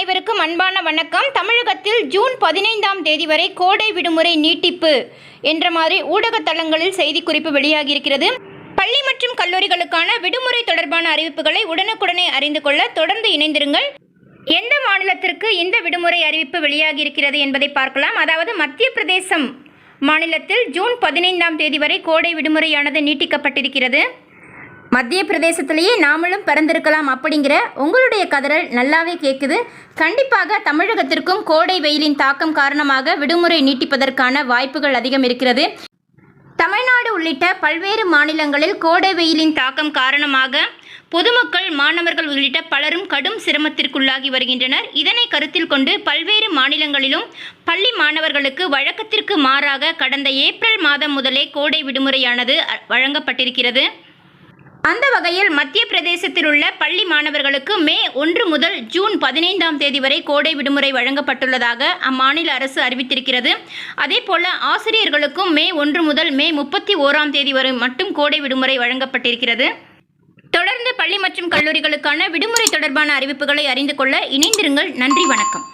அனைவருக்கும் அன்பான வணக்கம். தமிழகத்தில் ஜூன் பதினைந்தாம் தேதி வரை கோடை விடுமுறை நீட்டிப்பு என்ற மாதிரி ஊடக தளங்களில் செய்திக்குறிப்பு வெளியாகியிருக்கிறது. பள்ளி மற்றும் கல்லூரிகளுக்கான விடுமுறை தொடர்பான அறிவிப்புகளை உடனுக்குடனே அறிந்து கொள்ள தொடர்ந்து இணைந்திருங்கள். எந்த மாநிலத்திற்கு இந்த விடுமுறை அறிவிப்பு வெளியாகியிருக்கிறது என்பதை பார்க்கலாம். அதாவது மத்திய பிரதேசம் மாநிலத்தில் ஜூன் பதினைந்தாம் தேதி வரை கோடை விடுமுறையானது நீட்டிக்கப்பட்டிருக்கிறது. மத்திய பிரதேசத்திலேயே நாமளும் பிறந்திருக்கலாம் அப்படிங்கிற உங்களுடைய கதறல் நல்லாவே கேட்குது கண்டிப்பாக தமிழகத்திற்கும் கோடை வெயிலின் தாக்கம் காரணமாக விடுமுறை நீட்டிப்பதற்கான வாய்ப்புகள் அதிகம் இருக்கிறது. தமிழ்நாடு உள்ளிட்ட பல்வேறு மாநிலங்களில் கோடை வெயிலின் தாக்கம் காரணமாக பொதுமக்கள் மாணவர்கள் உள்ளிட்ட பலரும் கடும் சிரமத்திற்குள்ளாகி வருகின்றனர். இதனை கருத்தில் கொண்டு பல்வேறு மாநிலங்களிலும் பள்ளி மாணவர்களுக்கு வழக்கத்திற்கு மாறாக கடந்த ஏப்ரல் மாதம் முதலே கோடை விடுமுறையானது அ- வழங்கப்பட்டிருக்கிறது. அந்த வகையில் மத்திய பிரதேசத்தில் உள்ள பள்ளி மாணவர்களுக்கு மே ஒன்று முதல் ஜூன் பதினைந்தாம் தேதி வரை கோடை விடுமுறை வழங்கப்பட்டுள்ளதாக அம்மாநில அரசு அறிவித்திருக்கிறது. அதேபோல ஆசிரியர்களுக்கும் மே ஒன்று முதல் மே முப்பத்தி ஓராம் தேதி வரை மட்டும் கோடை விடுமுறை வழங்கப்பட்டிருக்கிறது. தொடர்ந்து பள்ளி மற்றும் கல்லூரிகளுக்கான விடுமுறை தொடர்பான அறிவிப்புகளை அறிந்து கொள்ள இணைந்திருங்கள். நன்றி வணக்கம்.